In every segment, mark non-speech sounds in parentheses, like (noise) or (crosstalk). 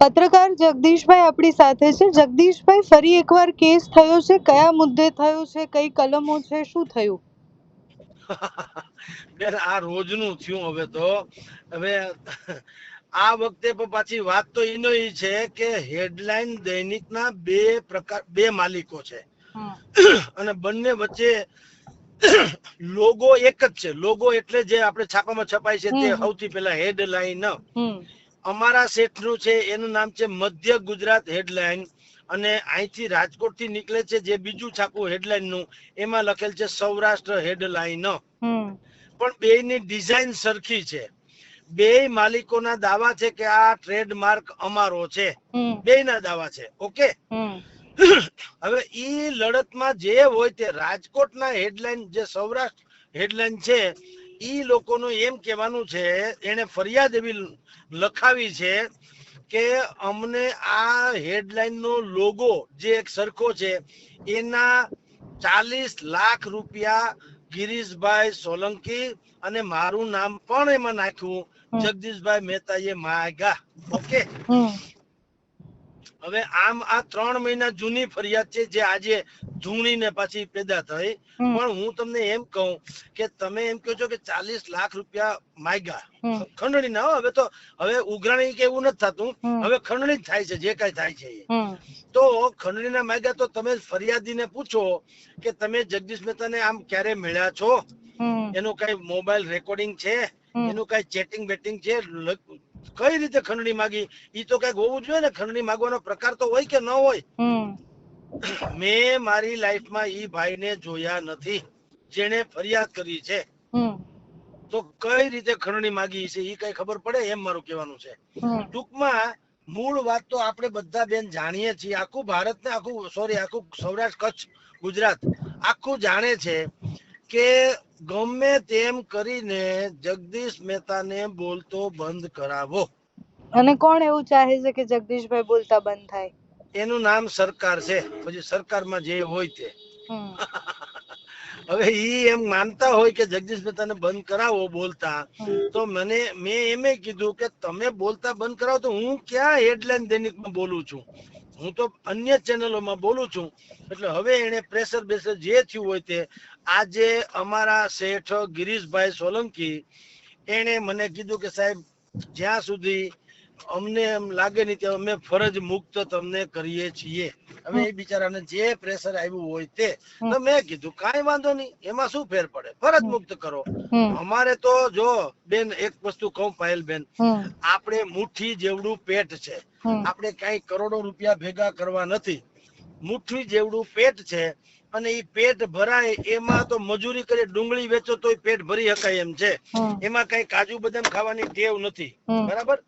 પત્રકાર જગદીશભાઈ આપણી સાથે છે. જગદીશભાઈ ફરી એકવાર કેસ થયો છે? કયા મુદ્દે થયો છે? કઈ કલમો છે? શું થયું? (laughs) બેન આ રોજનું થયું હવે તો. હવે આ વખતે પાછી વાત તો એનો એ છે કે હેડલાઇન દૈનિકના બે પ્રકાર બે માલિકો છે. (clears throat) અને બંને વચ્ચે (clears throat) લોગો એક જ છે. લોગો એટલે જે આપણે છાપામાં છપાય છે તે સૌથી પહેલા હેડલાઇન. અમારા શેઠનું છે એનું નામ છે મધ્ય ગુજરાત હેડલાઇન. અને અહીંથી રાજકોટથી નીકળે છે જે બીજું છાપું હેડલાઇનનું એમાં લખેલ છે સૌરાષ્ટ્ર હેડલાઇન. પણ બેયની ડિઝાઇન સરખી છે. બે માલિકોના દાવા છે કે આ ટ્રેડમાર્ક અમારો છે. બે બેયના દાવા છે. ઓકે? હવે ઈ લડતમાં જે હોય તે રાજકોટના હેડલાઇન જે સૌરાષ્ટ્ર હેડલાઇન છે ઈ લોકોનું એમ કહેવાનું છે એને ફરિયાદ એવી લખાવી છે કે અમને આ હેડલાઇન નો લોગો જે એક સરખો છે એના ચાલીસ લાખ રૂપિયા ગિરીશભાઈ સોલંકી અને મારું નામ પણ એમાં નાખ્યું. જગદીશભાઈ મહેતા એ માગા ઓકે હવે આમ આ ત્રણ મહિના જૂની ફરિયાદ છે જે આજે ધૂણીને પાછી પેદા થઈ. પણ હું તમને એમ કહું કે તમે એમ કહો છો કે ચાલીસ લાખ રૂપિયા માગ્યા. ખંડણી ના હવે તો હવે ઉઘરાણી કે એવું નથી થતું. હવે ખંડણી જ થાય છે જે કઈ થાય છે તો ખંડણી ના માગ્યા તો તમે ફરિયાદીને પૂછો કે તમે જગદીશ મહેતાને આમ ક્યારે મળ્યા છો? એનું કઈ મોબાઈલ રેકોર્ડિંગ છે? એનું કઈ ચેટિંગ બેટિંગ છે? કઈ રીતે ખંડણી માગી? ઈ તો કંઈક હોવું જોઈએ ને ખંડણી માગવાનો પ્રકાર તો હોય કે ન હોય? મેં મારી લાઈફમાં ઈ ભાઈને જોયા નથી જેણે ફરિયાદ કરી છે. તો કઈ રીતે ખંડણી માગી છે? ઈ કઈ ખબર પડે? એમ મારું કહેવાનું છે. ટૂંકમાં મૂળ વાત તો આપણે બધા બેન જાણીએ છીએ. આખું ભારત ને આખું સોરી આખું સૌરાષ્ટ્ર કચ્છ ગુજરાત આખું જાણે છે કે ગમે તેમ કરીને જગદીશ મહેતાને બોલતો બંધ કરાવો. અને કોણ એવું ચાહે છે કે જગદીશભાઈ બોલતા બંધ થાય? એનું નામ સરકાર છે. પછી સરકારમાં જે હોય તે. (laughs) હવે ઈ એમ માનતા હોય કે જગદીશ મહેતાને બંધ કરાવો બોલતા તો મને મેં એમે કીધું કે તમે બોલતા બંધ કરાવો તો હું ક્યાં હેડલાઇન દૈનિકમાં બોલું છું? હું તો અન્ય ચેનલોમાં બોલું છું. એટલે હવે એને પ્રેશર બેસર જે થયું હોય તે આજે અમારા શેઠ ગિરીશભાઈ સોલંકી એણે મને કીધું કે સાહેબ જ્યાં સુધી અમને એમ લાગે નહીં ત્યાં અમે ફરજ મુક્ત તમને કરીએ છીએ. હવે એ બિચારાને જે પ્રેશર આવ્યું હોય તે. તો મેં કીધું કાંઈ વાંધો નહીં એમાં શું ફેર પડે? ફરજ મુક્ત કરો. અમારે તો જો બેન એક વસ્તુ કહું પાયલ બેન. આપણે મુઠ્ઠી જેવડું પેટ છે. આપણે કઈ કરોડો રૂપિયા ભેગા કરવા નથી. મુઠ્ઠી જેવડું પેટ છે. અને એ પેટ ભરાય એમાં તો મજૂરી કરે ડુંગળી વેચો તો પેટ ભરી શકાય એમ છે. એમાં કઈ કાજુ બદામ ખાવાની ટેવ નથી. બરાબર?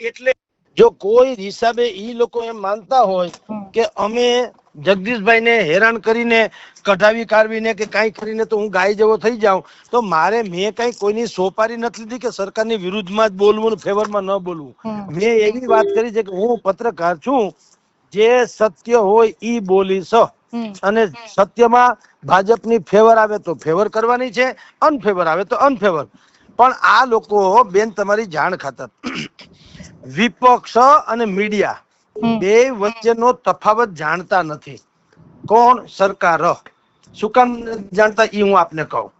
એટલે જો કોઈ હિસાબે ઈ લોકો એમ માનતા હોય કે અમે જગદીશભાઈને હેરાન કરીને કઢાવી કાઢવીને કે કાંઈ કરીને તો હું ગાય જેવો થઈ જાઉં તો મારે મેં કઈ કોઈની સોપારી નથી લીધી કે સરકારની વિરુદ્ધમાં જ બોલવું ને ફેવરમાં ન બોલવું. મેં એવી વાત કરી છે કે હું પત્રકાર છું જે સત્ય હોય ઈ બોલીશ અને સત્યમાં ભાજપની ફેવર આવે તો ફેવર કરવાની છે અનફેવર આવે તો અનફેવર. પણ આ લોકો બેન તમારી જાણ ખાતર. વિપક્ષ અને મીડિયા. બે વચ્ચેનો તફાવત જાણતા નથી. કોણ સરકાર? શું કામ જાણતા? એ હું આપને કહું.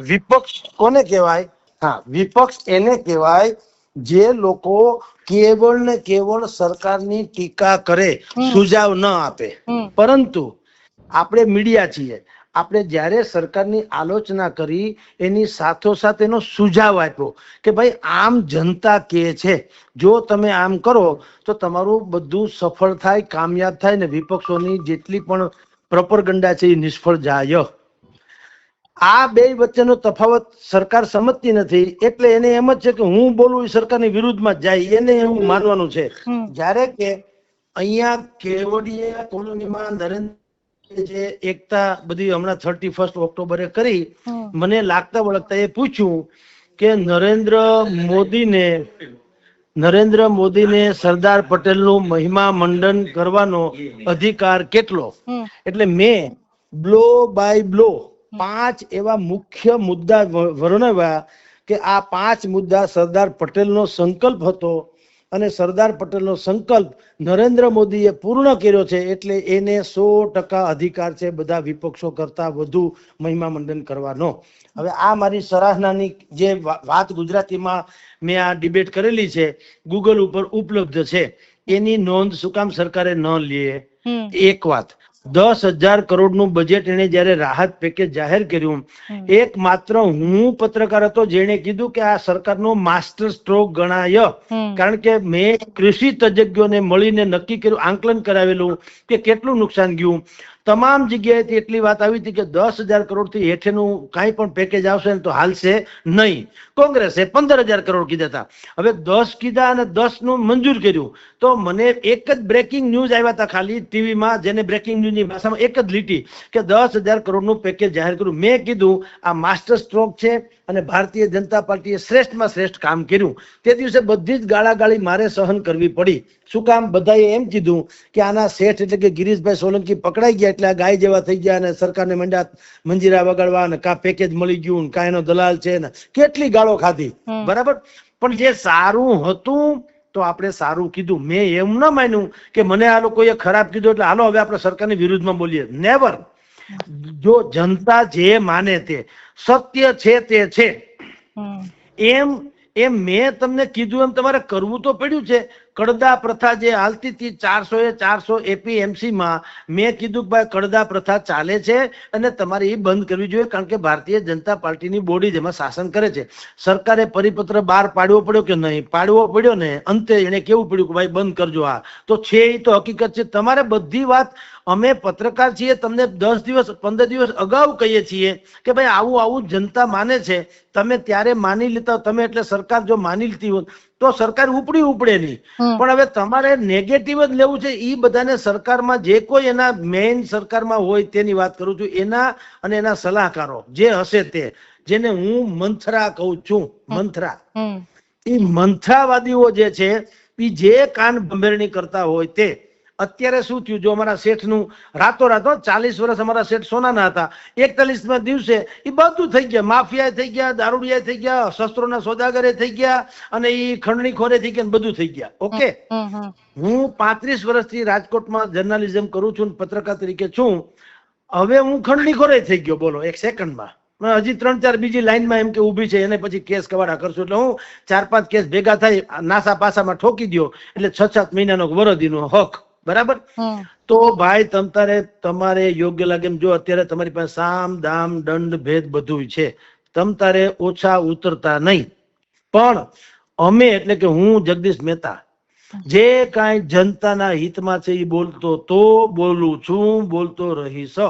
વિપક્ષ કોને કહેવાય? હા વિપક્ષ એને કહેવાય જે લોકો કેવળ ને કેવળ સરકારની ટીકા કરે. સુઝાવ ન આપે. પરંતુ આપણે મીડિયા છીએ. આપણે જ્યારે સરકારની આલોચના કરી એની સાથોસાથ એનો સુઝાવ આપ્યો કે ભાઈ આમ જનતા કે છે. જો તમે આમ કરો તો તમારું બધું સફળ થાય કામયાબ થાય ને વિપક્ષોની જેટલી પણ પ્રપરગંડા છે એ નિષ્ફળ જાય. આ બે વચ્ચેનો તફાવત સરકાર સમજતી નથી. એટલે એને એમ જ છે કે હું બોલું એ સરકારની વિરુદ્ધમાં જાય. એને એવું માનવાનું છે. જ્યારે કે અહીંયા કેવડિયા કોલોનીમાં નરેન્દ્ર જે એકતા બધી હમણાં થર્ટી ફર્સ્ટ ઓક્ટોબરે કરી મને લાગતા વળગતા એ પૂછ્યું કે નરેન્દ્ર મોદીને નરેન્દ્ર મોદીને સરદાર પટેલનું મહિમા મંડન કરવાનો અધિકાર કેટલો? એટલે મેં બ્લો બાય બ્લો પાંચ એવા મુખ્ય મુદ્દા વર્ણવ્યા કે આ પાંચ મુદ્દા સરદાર પટેલનો સંકલ્પ હતો અને સરદાર પટેલનો સંકલ્પ નરેન્દ્ર મોદીએ પૂર્ણ કર્યો છે એટલે એને સો ટકા અધિકાર છે બધા વિપક્ષો કરતા વધુ મહિમા મંડન કરવાનો. હવે આ મારી સરાહનાની જે વાત ગુજરાતીમાં મેં આ ડિબેટ કરેલી છે ગૂગલ ઉપર ઉપલબ્ધ છે. એની નોંધ શું કામ સરકારે ન લે એક વાત. દસ હજાર કરોડનું બજેટ એને જ્યારે રાહત પેકેજ જાહેર કર્યું. એક માત્ર હું પત્રકાર હતો જેણે કીધું કે આ સરકારનો માસ્ટર સ્ટ્રોક ગણાય. કારણ કે મેં કૃષિ તજજ્ઞોને મળીને નક્કી કર્યું આંકલન કરાવેલું કે કેટલું નુકસાન ગયું. તમામ જગ્યાએથી એટલી વાત આવી હતી કે દસ હજાર કરોડથી હેઠેનું કાંઈ પણ પેકેજ આવશે ને તો હાલશે નહીં. કોંગ્રેસે પંદર હજાર કરોડ કીધા હતા. હવે દસ કીધા અને દસનું મંજૂર કર્યું. તો મને એક જ બ્રેકિંગ ન્યૂઝ આવ્યા હતા ખાલી ટીવીમાં, જેને બ્રેકિંગ ન્યૂઝની ભાષામાં એક જ લીટી કે દસ હજાર કરોડનું પેકેજ જાહેર કર્યું. મેં કીધું, આ માસ્ટર સ્ટ્રોક છે અને ભારતીય જનતા પાર્ટીએ શ્રેષ્ઠમાં શ્રેષ્ઠ કામ કર્યું. તે દિવસે બધી જ ગાળાગાળી મારે સહન કરવી પડી. શું કામ? બધાએ એમ કીધું કે આના શેઠ એટલે કે ગિરીશભાઈ સોલંકી પકડાઈ ગયા એટલે આ ગાય જેવા થઈ ગયા અને સરકારને મંડ્યા મંજીરા વગાડવા અને કા પેકેજ મળી ગયું ને કા એનો દલાલ છે ને કેટલી ગાળો ખાધી. બરાબર? પણ જે સારું હતું તો આપણે સારું કીધું. મેં એમ ન માન્યું કે મને આ લોકોએ ખરાબ કીધું એટલે હાલો હવે આપણે સરકારની વિરુદ્ધમાં બોલીએ. નેવર જો જનતા જે માને તે સત્ય છે તે છે. એમ એમ મેં તમને કીધું એમ તમારે કરવું તો પડ્યું છે કડદા પ્રથા જે હાલતી હતી ચારસો એ ચારસો એપીએમસી માં કીધું કે ભાઈ કડદા પ્રથા ચાલે છે અને તમારે એ બંધ કરવી જોઈએ કારણ કે ભારતીય જનતા પાર્ટીની બોડી જેમાં શાસન કરે છે. સરકારે પરિપત્ર બહાર પાડવો પડ્યો કે નહીં? પાડવો પડ્યો ને? અંતે એને કેવું પડ્યું કે ભાઈ બંધ કરજો આ. તો છે એ તો હકીકત છે. તમારે બધી વાત અમે પત્રકાર છીએ, તમને દસ દિવસ, પંદર દિવસ અગાઉ કહીએ છીએ કે ભાઈ આવું આવું જનતા માને છે. તમે ત્યારે માની લેતા, તમે એટલે સરકાર જો માની લેતી હોત તો સરકાર ઉપડી ઉપડે નહીં. પણ હવે તમારે નેગેટિવ જ લેવું છે એ બધાને સરકારમાં જે કોઈ એના મેઇન સરકારમાં હોય તેની વાત કરું છું એના અને એના સલાહકારો જે હશે તે જેને હું મંથરા કહું છું મંથરા. એ મંથરાવાદીઓ જે છે એ જે કાન ભંભેરણી કરતા હોય તે અત્યારે શું થયું? જો અમારા શેઠનું રાતોરાત ચાલીસ વર્ષ અમારા શેઠ સોનાના હતા. એકતાલીસમાં દિવસે એ બધું થઈ ગયા. માફિયા થઈ ગયા દારૂડિયા થઈ ગયા શસ્ત્રોના સોદાગરે થઈ ગયા અને એ ખંડણી ખોરે થઈ ગયા બધું થઈ ગયા. ઓકે. હું પાંત્રીસ વર્ષથી રાજકોટમાં જર્નાલિઝમ કરું છું પત્રકાર તરીકે છું. હવે હું ખંડણીખોરે થઈ ગયો. બોલો એક સેકન્ડમાં. હજી ત્રણ ચાર બીજી લાઈનમાં એમ કે ઊભી છે એને પછી કેસ કવાડા કરશું. એટલે હું ચાર પાંચ કેસ ભેગા થાય નાસા પાસામાં ઠોકી દ્યો. એટલે છ સાત મહિનાનો વરદીનો હક. બરાબર? તો ભાઈ તમ તારે તમારે યોગ્ય લાગે એમ જો અત્યારે તમારી પાસે સામ દામ દંડ ભેદ બધું છે તમ તારે ઓછા ઉતરતા નહીં. પણ અમે એટલે કે હું જગદીશ મહેતા જે કાંઈ જનતાના હિતમાં છે એ બોલતો તો બોલું છું બોલતો રહીશ.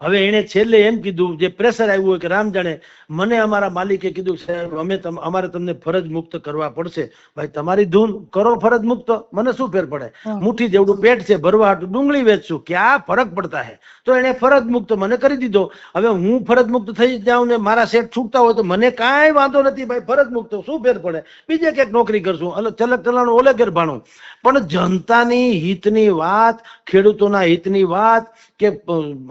હવે એને છેલ્લે એમ કીધું જે પ્રેશર આવ્યું હોય કે રામ જાણે મને અમારા માલિકે કીધું સાહેબ અમે અમારે તમને ફરજ મુક્ત કરવા પડશે. ભાઈ તમારી ધૂન કરો ફરજ મુક્ત. મને શું ફેર પડે? મુઠ્ઠી જેવડું પેટ છે ભરવા ડુંગળી વેચશું. ક્યાં ફરક પડતા હે? તો એને ફરજ મુક્ત મને કરી દીધો. હવે હું ફરજ મુક્ત થઈ જાઉં ને મારા શેઠ છૂટતા હોય તો મને કાંઈ વાંધો નથી ભાઈ ફરજ મુક્ત શું ફેર પડે? બીજે ક્યાંક નોકરી કરશું. એટલે ચલક ચલાણું ઓલે ઘેર ભાણું. પણ જનતાની હિતની વાત ખેડૂતોના હિતની વાત કે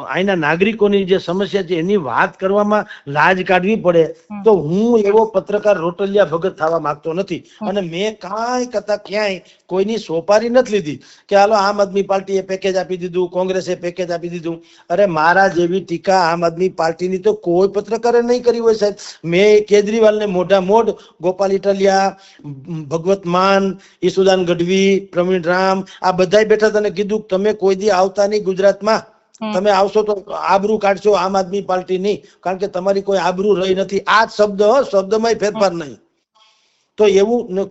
અહીંના નાગરિકોની જે સમસ્યા છે એની વાત કરવામાં લાજ કાઢવી પડે તો હું એવો પત્રકાર રોટલિયા ભગત થવા માંગતો નથી. અને મેં કાંઈ કરતા ક્યાંય કોઈની સોપારી નથી લીધી કે હાલો આમ આદમી પાર્ટીએ પેકેજ આપી દીધું કોંગ્રેસે પેકેજ આપી દીધું. અરે મારા જેવી ટીકા આમ આદમી પાર્ટીની તો કોઈ પત્રકારે નહીં કરી હોય સાહેબ. મેં કેજરીવાલને મોઢા મોઢ ગોપાલ ઇટાલિયા ભગવત માન ઈસુદાન ગઢવી પ્રવીણ રામ આ બધાય બેઠા તને કીધું તમે કોઈ દી આવતા નહીં ગુજરાતમાં. તમે આવશો તો આબરૂ કાઢશો આમ આદમી પાર્ટી ની કારણ કે તમારી કોઈ આબરૂ રહી નથી. આ શબ્દ શબ્દમાં ફેરફાર નહીં. તો એવું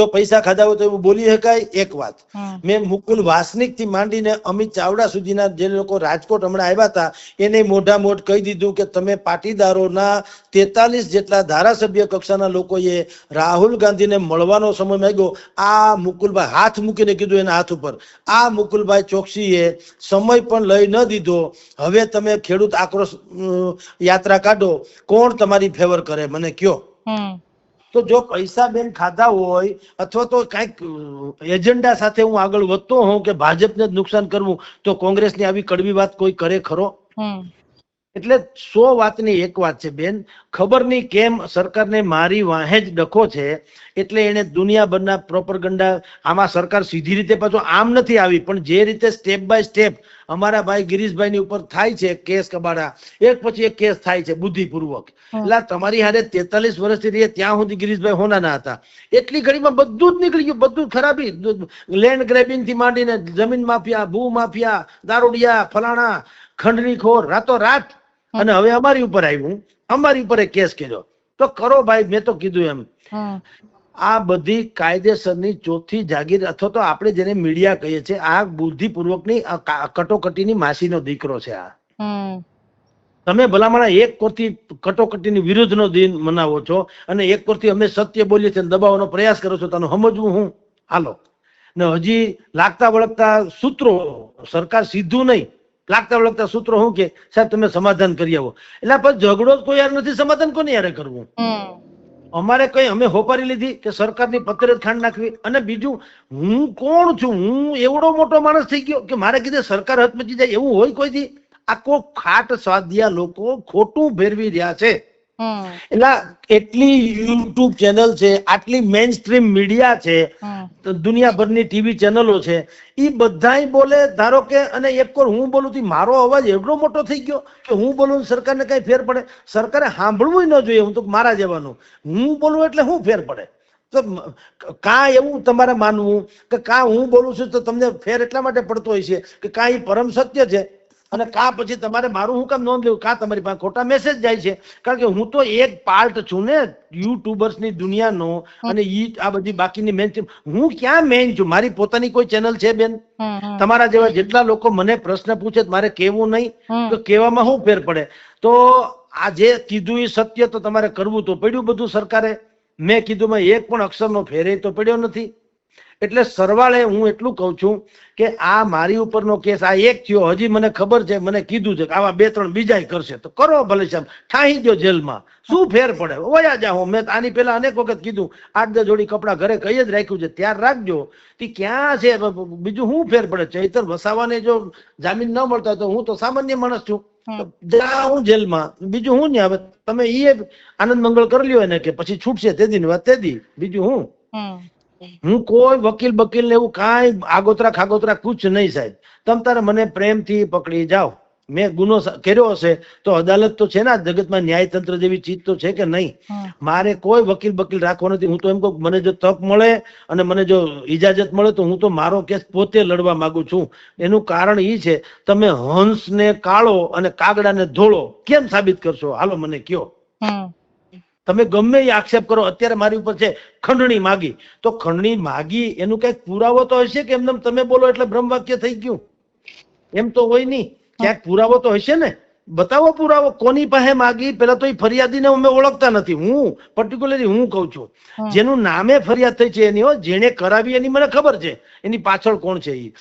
જો પૈસા ખાધા હોય તો એવું બોલી શકાય? એક વાત. મેં મુકુલ વાસનિકથી માંડીને અમિત ચાવડા સુધીના જે લોકો રાજકોટ હમણાં આવ્યા હતા એને મોઢા મોઢ કહી દીધું કે તમે પાટીદારોના તેતાલીસ જેટલા ધારાસભ્ય કક્ષાના લોકોએ રાહુલ ગાંધીને મળવાનો સમય માંગ્યો. આ મુકુલભાઈ હાથ મૂકીને કીધું એના હાથ ઉપર. આ મુકુલભાઈ ચોકસીએ સમય પણ લઈ ન દીધો. હવે તમે ખેડૂત આક્રોશ યાત્રા કાઢો. કોણ તમારી ફેવર કરે? મને કયો. તો જો પૈસા બેન ખાધા હોય અથવા તો કાંઈક એજન્ડા સાથે હું આગળ વધતો હોઉં કે ભાજપને જ નુકસાન કરવું તો કોંગ્રેસની આવી કડવી વાત કોઈ કરે ખરો? એટલે સો વાતની એક વાત છે બેન ખબર નહીં કેમ સરકારને મારી વાહે જ ડખો છે એટલે એને દુનિયાભરના પ્રોપરગંડા આમાં સરકાર સીધી રીતે પાછો આમ નથી આવી પણ જે રીતે સ્ટેપ બાય સ્ટેપ અમારા ભાઈ ગિરીશભાઈ ની ઉપર થાય છે કેસ કબાડા. એક પછી એક કેસ થાય છે બુદ્ધિપૂર્વક. એટલે તમારી હારે તેતાલીસ વર્ષથી રહીએ ત્યાં સુધી ગિરીશભાઈ હોનાના હતા. એટલી ઘડીમાં બધું જ નીકળી ગયું બધું ખરાબી. લેન્ડ ગ્રેબિંગથી માંડીને જમીન માફિયા ભૂ માફિયા દારૂડિયા ફલાણા ખંડણીખોર રાતો રાત અને હવે અમારી ઉપર આવ્યું. અમારી ઉપર એક કેસ કર્યો. તો કરો ભાઈ મેં તો કીધું એમ. આ બધી કાયદેસરની ચોથી જાગીર અથવા તો આપણે જેને મીડિયા કહીએ છીએ આ બુદ્ધિપૂર્વકની કટોકટીની માસીનો દીકરો છે આ. તમે ભલામણા એક કોરથી કટોકટીની વિરુદ્ધનો દિન મનાવો છો અને એક કોરથી અમે સત્ય બોલીએ છીએ દબાવવાનો પ્રયાસ કરો છો તને સમજવું હું? હાલો. ને હજી લાગતા વળગતા સૂત્રો સરકાર સીધું નહીં. લાગતા વળગતા સૂત્રો શું કે સાહેબ તમે સમાધાન કરી આવો. એટલે પણ ઝઘડો કોઈ યાર નથી સમાધાન કોને યારે કરવું? અમારે કઈ અમે હોપારી લીધી કે સરકારની પત્રે જ ખાંડ નાખવી? અને બીજું, હું કોણ છું? હું એવડો મોટો માણસ થઈ ગયો કે મારે કીધે સરકાર હથમચી જાય એવું હોય કોઈથી? આ કોઈ ખાટ સ્વાદિયા લોકો ખોટું ફેરવી રહ્યા છે. એટલે એટલી યુટ્યુબ ચેનલ છે આટલી મેઇન સ્ટ્રીમ મીડિયા છે દુનિયાભરની ટીવી ચેનલો છે એ બધા બોલે ધારો કે અને એક વાર હું બોલું થી મારો અવાજ એટલો મોટો થઈ ગયો કે હું બોલું ને સરકારને કઈ ફેર પડે? સરકારે સાંભળવું ન જોઈએ હું તો મારા જવાનું. હું બોલું એટલે શું ફેર પડે? તો કા કાં એવું તમારે માનવું? કે કાં હું બોલું છું તો તમને ફેર એટલા માટે પડતો હોય છે કે કાં એ પરમ સત્ય છે? અને કા પછી તમારે મારું હું કામ નોંધ લેવું? કા તમારી પાસે ખોટા મેસેજ જાય છે? કારણ કે હું તો એક પાર્ટ છું ને યુટ્યુબર્સની દુનિયાનો અને ઈ આ બધી બાકીની મેન હું ક્યાં મેન છું? મારી પોતાની કોઈ ચેનલ છે બેન? તમારા જેવા જેટલા લોકો મને પ્રશ્ન પૂછે મારે કેવું નહીં. તો કેવામાં શું ફેર પડે? તો આ જે કીધું એ સત્ય તો તમારે કરવું તો પડ્યું બધું સરકારે. મેં કીધું મેં એક પણ અક્ષરનો ફેરે તો પડ્યો નથી. એટલે સરવાળે હું એટલું કહું છું કે આ મારી ઉપરનો કેસ આ એક થયો હજી મને ખબર છે મને કીધું છે કે આવા બે ત્રણ બીજા કરશે. તો કરો ભલે સાહેબ ઠાહી દો જેલમાં. શું ફેર પડે? વયા જાઓ મેં આની પહેલા અનેક વખત કીધું આઠ દસ જોડી કપડાં ઘરે કઈ જ રાખ્યું છે ત્યાર રાખજો. તે ક્યાં છે? બીજું શું ફેર પડે? ચૈતર વસાવાને જો જામીન ન મળતા હોય તો હું તો સામાન્ય માણસ છું. હું જેલમાં. બીજું હું ને હવે તમે ઈ આનંદ મંગળ કરી લ્યો એને કે પછી છૂટશે તે દી વાત તે દી. બીજું હું હું કોઈ વકીલ બકીલ ને એવું કાંઈ આગોતરા ખાગોતરા કુછ નહીં સાહેબ. તમ તારે મને પ્રેમથી પકડી જાઓ. મેં ગુનો કર્યો હશે તો અદાલત તો છે ને જગતમાં ન્યાયતંત્ર જેવી ચીજ તો છે કે નહીં? મારે કોઈ વકીલ બકીલ રાખવો નથી. હું તો એમ કહું મને જો તક મળે અને મને જો ઇજાજત મળે તો હું તો મારો કેસ પોતે લડવા માંગુ છું. એનું કારણ એ છે તમે હંસને કાળો અને કાગડાને ધોળો કેમ સાબિત કરશો? હાલો મને કયો. તમે ગમે એ આક્ષેપ કરો અત્યારે મારી ઉપર છે ખંડણી માગી. તો ખંડણી માગી એનું કંઈક પુરાવો તો હશે કે એમને તમે બોલો એટલે બ્રહ્મવાક્ય થઈ ગયું? એમ તો હોય નહીં. ક્યાંક પુરાવો તો હશે ને? બતાવો પુરાવો. કોની પાસે માગી? પેલા તો એ ફરિયાદીને અમે ઓળખતા નથી. હું પર્ટિક્યુલરલી હું કઉ છું. જેનું નામે ફરિયાદ થઈ છે એની હો જેણે કરાવી એની મને ખબર છે. એની પાછળ કોણ છે એ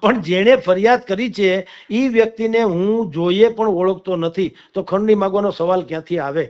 પણ જેણે ફરિયાદ કરી છે એ વ્યક્તિને હું જોઈએ પણ ઓળખતો નથી. તો ખંડણી માગવાનો સવાલ ક્યાંથી આવે?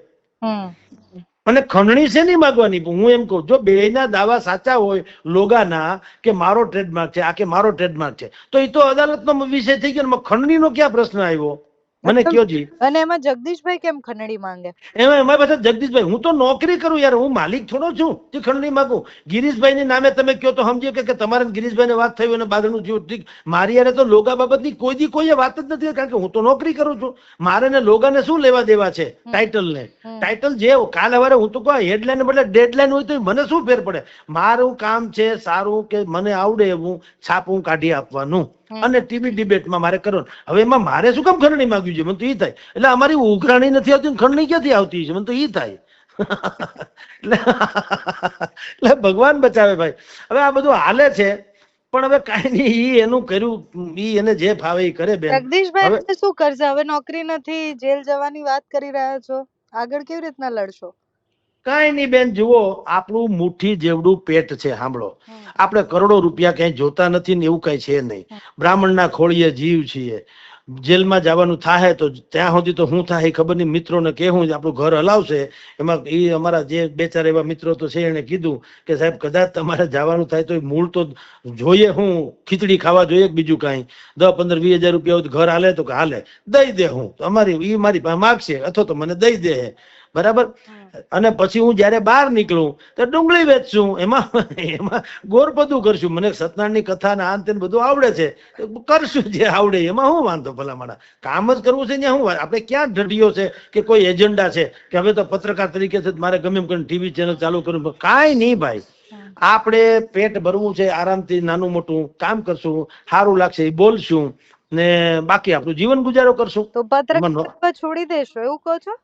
અને ખંડણી છે નહીં માગવાની? હું એમ કહું, જો બેયના દાવા સાચા હોય, લોગાના, કે મારો ટ્રેડમાર્ક છે, આ કે મારો ટ્રેડમાર્ક છે, તો એ તો અદાલતનો વિષય થઈ ગયો ખંડણીનો ક્યાં પ્રશ્ન આવ્યો? મને કયો જી અને એમાં જગદીશભાઈ કેમ ખંડણી માંગે? એમાં એમાં પાછા જગદીશભાઈ હું તો નોકરી કરું યાર હું માલિક થોડો છું જે ખંડણી માંગુ. ગિરીશભાઈ ની નામે તમે કયો તો સમજી કે તમારે ગિરીશભાઈ ને વાત થઈ અને બાદનું થયું ઠીક. મારી યારે તો લોગા બાબતની કોઈ દી કોઈ વાત જ નથી કારણ કે હું તો નોકરી કરું છું. મારે ને લોગાને શું લેવા દેવા છે? ટાઇટલ ને. ટાઇટલ જે કાલ હવારે હું તો કહું હેડલાઇન બદલે ડેડલાઇન હોય તો મને શું ફેર પડે? મારું કામ છે સારું કે મને આવડે એવું છાપું કાઢી આપવાનું. અને ટીવી ડિબેટમાં મારે કરો હવે એમાં મારે શું કામ ખંડણી માંગ્યું છે મને તો એ થાય. એટલે અમારી ઉઘરાણી નથી આવતી ખંડણી ક્યાંથી આવતી છે? મને તો એ થાય. (laughs) એટલે ભગવાન બચાવે ભાઈ. હવે આ બધું હાલે છે પણ હવે કઈ નહીં ઈ એનું કર્યું ઈ એને જે ફાવે ઈ કરે બેન. જગદીશભાઈ શું કરશે? હવે નોકરી નથી જેલ જવાની વાત કરી રહ્યા છો. આગળ કેવી રીતના લડશો? કાંઈ નહીં બેન જુઓ આપણું મુઠ્ઠી જેવડું પેટ છે સાંભળો. આપણે કરોડો રૂપિયા ક્યાંય જોતા નથી ને એવું કઈ છે નહીં. બ્રાહ્મણના ખોળીએ જીવ છીએ. જેલમાં જવાનું થાય તો ત્યાં સુધી તો હું થાય ખબર નહીં. મિત્રોને કહેવું આપણું ઘર હલાવશે. એમાં એ અમારા જે બે ચાર એવા મિત્રો તો છે એને કીધું કે સાહેબ કદાચ તમારે જવાનું થાય તો મૂળ તો જોઈએ હું. ખીચડી ખાવા જોઈએ બીજું કાંઈ? દસ પંદર વીસ હજાર રૂપિયા ઘર હાલે તો કે હાલે. દઈ દે હું. અમારી એ મારી પાસે માગશે અથવા તો મને દઈ દે. બરાબર? અને પછી હું જ્યારે બહાર નીકળું તો ડુંગળી વેચશું એમાં એમાં ગોરપદું કરશું. મને સત્યનારાયણની કથા ને આંતે બધું આવડે છે કરશું જે આવડે એમાં હું વાંધો ભલા માણા કામ જ કરવું છે ત્યાં હું? આપણે ક્યાં ઢઢીઓ છે કે કોઈ એજન્ડા છે કે હવે તો પત્રકાર તરીકે છે મારે ગમે એમ કરીને ટીવી ચેનલ ચાલુ કરવું કાંઈ નહીં ભાઈ. આપણે પેટ ભરવું છે આરામથી નાનું મોટું કામ કરશું સારું લાગશે એ બોલશું ને બાકી આપણું જીવન ગુજારો કરશું. તો પત્રકાર છોડી દેશો એવું કહો છો?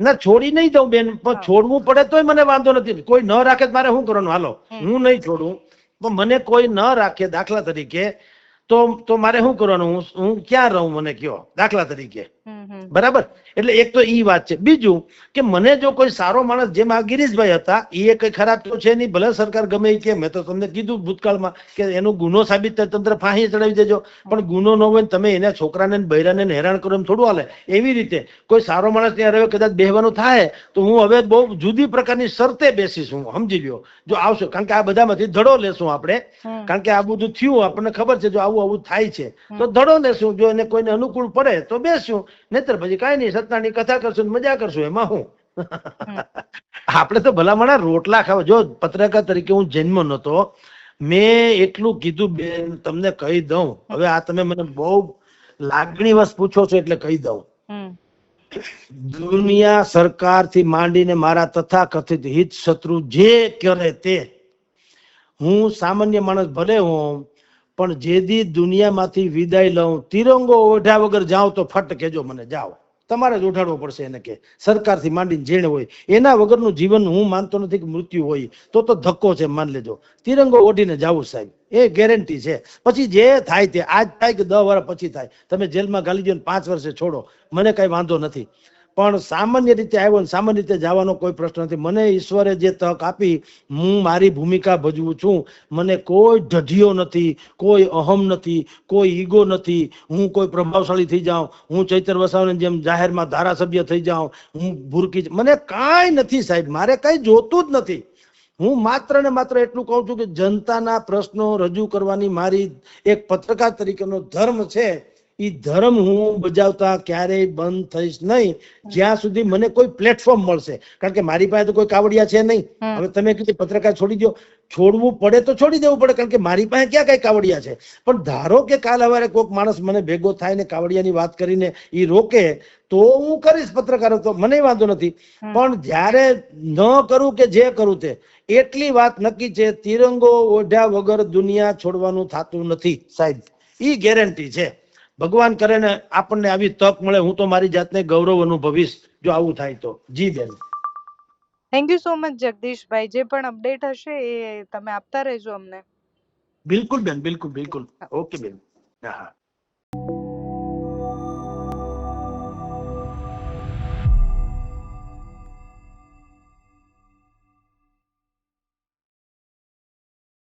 ના છોડી નહીં દઉં બેન પણ છોડવું પડે તોય મને વાંધો નથી. કોઈ ન રાખે મારે શું કરવાનું? હાલો હું નહીં છોડું. પણ મને કોઈ ન રાખે દાખલા તરીકે તો તો મારે શું કરવાનું? હું હું ક્યાં રહું મને કયો દાખલા તરીકે? બરાબર? એટલે એક તો ઈ વાત છે. બીજું કે મને જો કોઈ સારો માણસ જેમ આ ગિરીશભાઈ હતા એ કઈ ખરાબ તો છે નહીં ભલે સરકાર ગમે કે મેં તો તમને કીધું ભૂતકાળમાં કે એનો ગુનો સાબિત થાય તંત્ર ફાંસી ચડાવી દેજો. પણ ગુનો ન હોય તમે એના છોકરાને બૈરાને હેરાન કરો એમ થોડું હાલે. એવી રીતે કોઈ સારો માણસ ત્યાં હવે કદાચ બેહવાનું થાય તો હું હવે બહુ જુદી પ્રકારની શરતે બેસીશ હું સમજી લ્યો. જો આવશો કારણ કે આ બધામાંથી ધડો લેશું આપણે. કારણ કે આ બધું થયું આપણને ખબર છે જો આવું આવું થાય છે. તો ધડો લેશું જો એને કોઈને અનુકૂળ પડે તો બેસશું નહીતર પછી કાંઈ નહીં સતનાની કથા કરશું મજા કરશું એમાં હું? આપણે તો ભલામણા રોટલા ખાવા જો પત્રકાર તરીકે હું જન્મ નતો મેં એટલું કીધું બેન તમને કહી દઉં. હવે આ તમે મને બહુ લાગણીવશ પૂછો છો એટલે કહી દઉં. દુનિયા સરકારથી માંડીને મારા તથાકથિત હિત શત્રુ જે કરે તે હું સામાન્ય માણસ ભલે હું પણ જે દી દુનિયામાંથી વિદાય લઉં, તિરંગો ઓઢ્યા વગર જાઉં તો ફટ કેજો મને, જાઓ. તમારે જ ઉઠાડવો પડશે એને કે સરકારથી માંડીને જેણે હોય. એના વગરનું જીવન હું માનતો નથી કે મૃત્યુ હોય. તો તો ધક્કો છે, માન લેજો. તિરંગો ઓઢીને જાવું સાહેબ. એ ગેરંટી છે. પછી જે થાય તે, આજ થાય કે દસ વર્ષ પછી થાય. તમે જેલમાં ગાલી દો પાંચ વર્ષે છોડો. મને કઈ વાંધો નથી. પણ સામાન્ય રીતે આવ્યો ને સામાન્ય રીતે જવાનો કોઈ પ્રશ્ન નથી. મને ઈશ્વરે જે તક આપી, હું મારી ભૂમિકા ભજવું છું. મને કોઈ ઢઢિયો નથી, કોઈ અહમ નથી, કોઈ ઈગો નથી. હું કોઈ પ્રભાવશાળી થઈ જાઉં. હું ચૈતર વસાવાની જેમ જાહેરમાં ધારાસભ્ય થઈ જાઉં. હું ભૂરકી મને કાંઈ નથી સાહેબ. મારે કઈ જોતું જ નથી. હું માત્ર ને માત્ર એટલું કહું છું કે જનતાના પ્રશ્નો રજૂ કરવાની મારી એક પત્રકાર તરીકેનો ધર્મ છે. ઈ ધર્મ હું બજાવતા ક્યારેય બંધ થઈશ નહીં. જ્યાં સુધી મને કોઈ પ્લેટફોર્મ મળશે. કારણ કે મારી પાસે તો કોઈ કાવડિયા છે નહીં. હવે તમે કીધું પત્રકાર છોડી દો છોડવું પડે તો છોડી દેવું પડે કારણ કે મારી પાસે ક્યાં કઈ કાવડિયા છે? પણ ધારો કે કાલ હવારે કોઈક માણસ મને ભેગો થાય ને કાવડિયાની વાત કરીને એ રોકે તો હું કરીશ પત્રકાર તો. મને વાંધો નથી. પણ જ્યારે ન કરું કે જે કરું તે એટલી વાત નક્કી છે તિરંગો ઓઢ્યા વગર દુનિયા છોડવાનું થતું નથી સાહેબ. ઈ ગેરંટી છે. ભગવાન કરે ને આપણને આવી તક મળે હું તો મારી જાતને ગૌરવ અનુભવીશ જો આવું થાય તો. જી બેન. થેન્ક યુ સો મચ જગદીશભાઈ. જે પણ અપડેટ હશે એ તમે આપતા રહેજો અમને. બિલકુલ બેન બિલકુલ બિલકુલ. ઓકે બેન. હા.